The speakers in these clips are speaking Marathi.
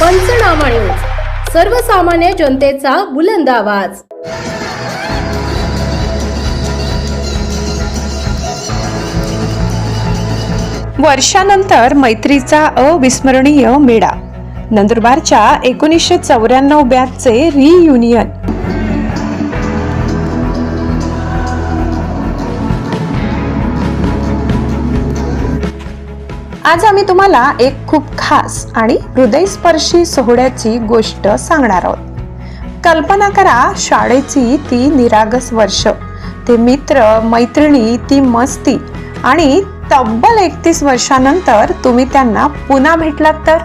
पंचनामा न्यूज. सर्वसामान्य जनतेचा बुलंद आवाज. वर्षानंतर मैत्रीचा अविस्मरणीय मेळा. नंदुरबारच्या एकोणीसशे चौऱ्याण्णव बॅचचे रियुनियन आज आम्ही तुम्हाला एक खूप खास आणि हृदयस्पर्शी सोहळ्याची गोष्ट सांगणार आहोत. कल्पना करा शाळेची ती निरागस वर्ष. ते मित्र मैत्रिणी ती मस्ती आणि तब्बल एकतीस वर्षानंतर तुम्ही त्यांना पुन्हा भेटलात तर?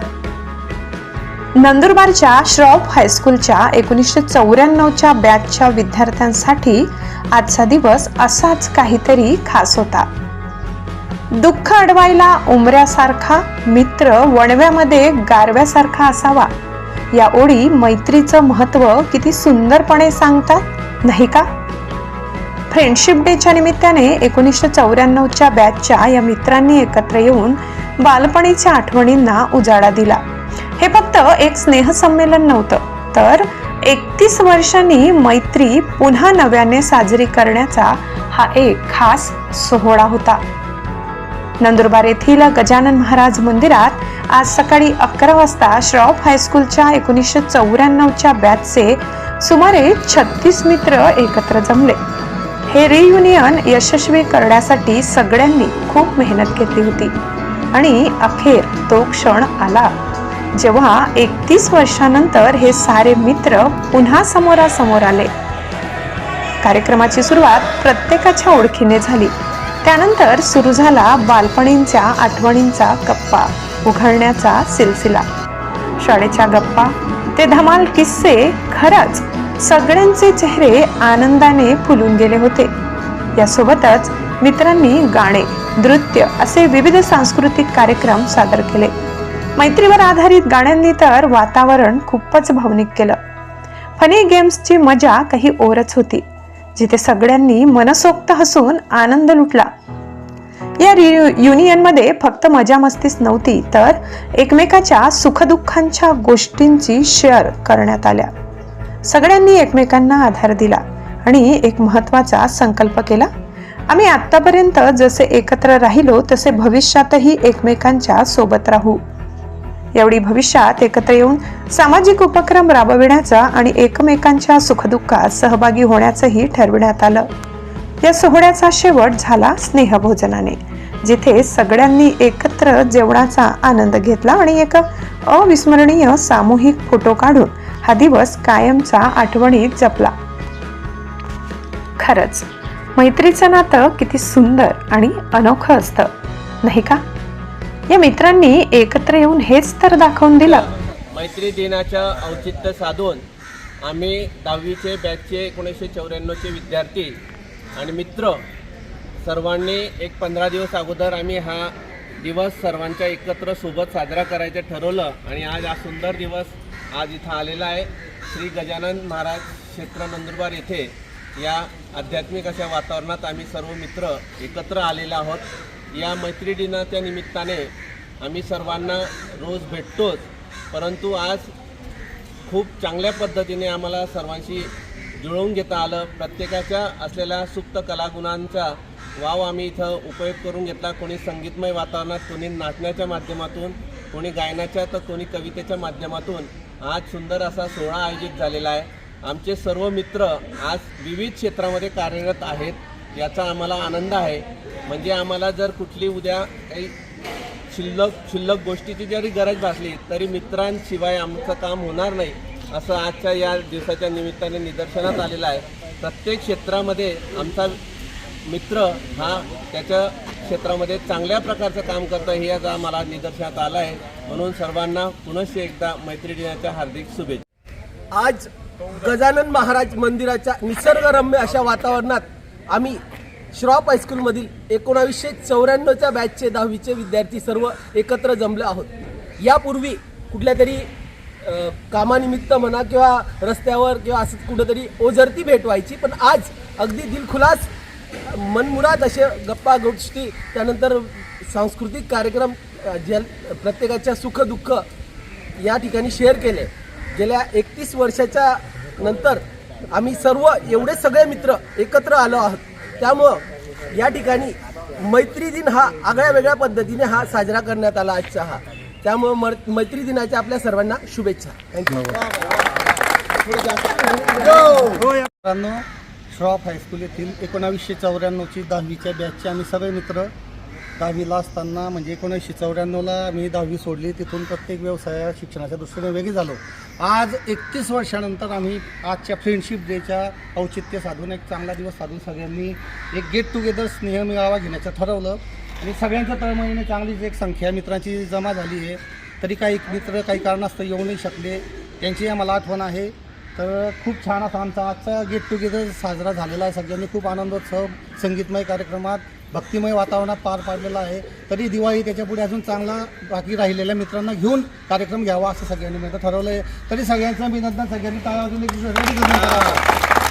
नंदुरबारच्या श्रॉफ हायस्कूलच्या एकोणीसशे चौऱ्याण्णवच्या बॅचच्या विद्यार्थ्यांसाठी आजचा दिवस असाच काहीतरी खास होता. दुःख अडवायला उमऱ्यासारखा मित्र वणव्यामध्ये गारव्यासारखा असावा. या ओळी मैत्रीचं महत्त्व किती सुंदरपणे सांगतात नाही का? फ्रेंडशिप डेच्या निमित्ताने एकोणीसशे चौऱ्याण्णवच्या बॅचच्या या मित्रांनी एकत्र येऊन बालपणीच्या आठवणींना उजाळा दिला. हे फक्त एक स्नेहसंमेलन नव्हतं तर एकतीस वर्षांनी मैत्री पुन्हा नव्याने साजरी करण्याचा हा एक खास सोहळा होता. नंदुरबार येथील गजानन महाराज मंदिरात आज सकाळी अकरा वाजता श्रॉफ हायस्कूलच्या एकोणीसशे चौऱ्याण्णवच्या बॅचचे सुमारे छत्तीस मित्र एकत्र जमले. हे रियुनियन यशस्वी करण्यासाठी सगळ्यांनी खूप मेहनत घेतली होती. आणि अखेर तो क्षण आला. जेव्हा एकतीस वर्षानंतर हे सारे मित्र पुन्हा समोरासमोर आले. कार्यक्रमाची सुरुवात प्रत्येकाच्या ओळखीने झाली. त्यानंतर सुरू झाला बालपणींच्या आठवणींचा गप्पा उघडण्याचा सिलसिला. शाळेच्या गप्पा ते धमाल किस्से खरंच सगळ्यांचे चेहरे आनंदाने फुलून गेले होते. यासोबतच मित्रांनी गाणे नृत्य असे विविध सांस्कृतिक कार्यक्रम सादर केले. मैत्रीवर आधारित गाण्यांनी तर वातावरण खूपच भावनिक केलं. फनी गेम्सची मजा काही ओरच होती. जिथे सगळ्यांनी मनसोक्त हसून आनंद लुटला. या युनियनमध्ये फक्त मजा मस्तीच नव्हती तर एकमेकाच्या सुखदुःखांच्या गोष्टींची शेअर करण्यात आल्या. सगळ्यांनी एकमेकांना आधार दिला आणि एक महत्त्वाचा संकल्प केला. आम्ही आत्तापर्यंत जसे एकत्र राहिलो तसे भविष्यातही एकमेकांच्या सोबत राहू. एवढी भविष्यात एकत्र येऊन सामाजिक उपक्रम राबविण्याचा आणि एकमेकांच्या सुखदुःखात सहभागी होण्याचंही ठरविण्यात आलं. या सोहळ्याचा शेवट झाला स्नेहभोजनाने जिथे सगळ्यांनी एकत्र जेवणाचा आनंद घेतला आणि एक अविस्मरणीय सामूहिक फोटो काढून हा दिवस कायमचा आठवणीत जपला. खरंच मैत्रीचं नातं किती सुंदर आणि अनोखं असतं नाही का? या मित्रांनी एकत्र येऊन हेच तर दाखवून दिलं. मैत्री दिनाच्या औचित्य साधून आम्ही दहावीचे बॅचचे एकोणीसशे चौऱ्याण्णवचे विद्यार्थी आणि मित्र सर्वांनी एक पंधरा दिवस अगोदर आम्ही हा दिवस सर्वांच्या एकत्र सोबत साजरा करायचं ठरवलं आणि आज हा सुंदर दिवस आज इथं आलेला आहे. श्री गजानन महाराज क्षेत्र नंदुरबार येथे या आध्यात्मिक अशा वातावरणात आम्ही सर्व मित्र एकत्र आलेलो आहोत. या मैत्री दिनाच्या निमित्ताने आम्ही सर्वांना रोज भेटतोच. परंतु आज खूप चांगल्या पद्धतीने आम्हाला सर्वांशी जुळवून घेता आलं. प्रत्येकाच्या असलेल्या सुप्त कलागुणांचा वाव आम्ही इथं उपयोग करून घेतला. कोणी संगीतमय वातावरणात कोणी नाचण्याच्या माध्यमातून कोणी गायनाच्या तर कोणी कवितेच्या माध्यमातून आज सुंदर असा सोहळा आयोजित झालेला आहे. आमचे सर्व मित्र आज विविध क्षेत्रामध्ये कार्यरत आहेत याचा आम्हाला आनंद आहे. म्हणजे आम्हाला जर कुठली उद्या काही शिल्लक शिल्लक गोष्टीची जरी गरज भासली तरी मित्रांशिवाय आमचं काम होणार नाही असं आजच्या या दिवसाच्या निमित्ताने निदर्शनात आलेलं आहे. प्रत्येक क्षेत्रामध्ये आमचा मित्र हा त्याच्या क्षेत्रामध्ये चांगल्या प्रकारचं काम करतं हे आज आम्हाला निदर्शनात आलं आहे. म्हणून सर्वांना पुनश्च एकदा मैत्री दिनाच्या हार्दिक शुभेच्छा. आज गजानन महाराज मंदिराच्या निसर्गरम्य अशा वातावरणात आम्ही श्रॉप हायस्कूलमधील एकोणावीसशे चौऱ्याण्णवच्या बॅचचे दहावीचे विद्यार्थी सर्व एकत्र जमले आहोत. यापूर्वी कुठल्या तरी कामानिमित्त म्हणा किंवा रस्त्यावर किंवा असं कुठंतरी ओझरती भेट व्हायची पण आज अगदी दिलखुलास मनमुराद असे गप्पा गोष्टी त्यानंतर सांस्कृतिक कार्यक्रम ज्या प्रत्येकाच्या सुखदुःख या ठिकाणी शेअर केले. गेल्या एकतीस वर्षाच्या नंतर आम्ही सर्व एवढे सगळे मित्र एकत्र आलो आहोत. त्यामुळं या ठिकाणी मैत्री दिन हा आगळ्या वेगळ्या पद्धतीने हा साजरा करण्यात आला आजचा हा. त्यामुळं म मैत्री दिनाच्या आपल्या सर्वांना शुभेच्छा. थँक्यू मित्रांनो श्रॉफ हायस्कूल येथील एकोणावीसशे चौऱ्याण्णवची दहावीच्या बॅचचे आम्ही सगळे मित्र दहावीला असताना म्हणजे एकोणीसशे चौऱ्याण्णवला मी दहावी सोडली. तिथून प्रत्येक व्यवसाया शिक्षणाच्या दृष्टीने वेगळी झालो. आज एकतीस वर्षानंतर आम्ही आजच्या फ्रेंडशिप डेच्या औचित्य साधून एक चांगला दिवस साधून सगळ्यांनी एक गेट टुगेदर स्नेह मिळावा घेण्याचं ठरवलं. आणि सगळ्यांच्या तळमळीने चांगलीच एक संख्या मित्रांची जमा झाली आहे तरी काही मित्र काही कारणास्तव येऊ नाही शकले. त्यांची आम्हाला आठवण आहे. तर खूप छान असा आमचा आजचा गेट टुगेदर साजरा झालेला आहे. सगळ्यांनी खूप आनंदोत्सव संगीतमय कार्यक्रमात भक्तिमय वातावरणात पार पाडलेला आहे. तरी दिवाळी त्याच्यापुढे अजून चांगला बाकी राहिलेल्या मित्रांना घेऊन कार्यक्रम घ्यावा असं सगळ्यांनी मिळतं ठरवलं आहे तरी सगळ्यांचं अभिनंदन सगळ्यांनी टाळा वाजवून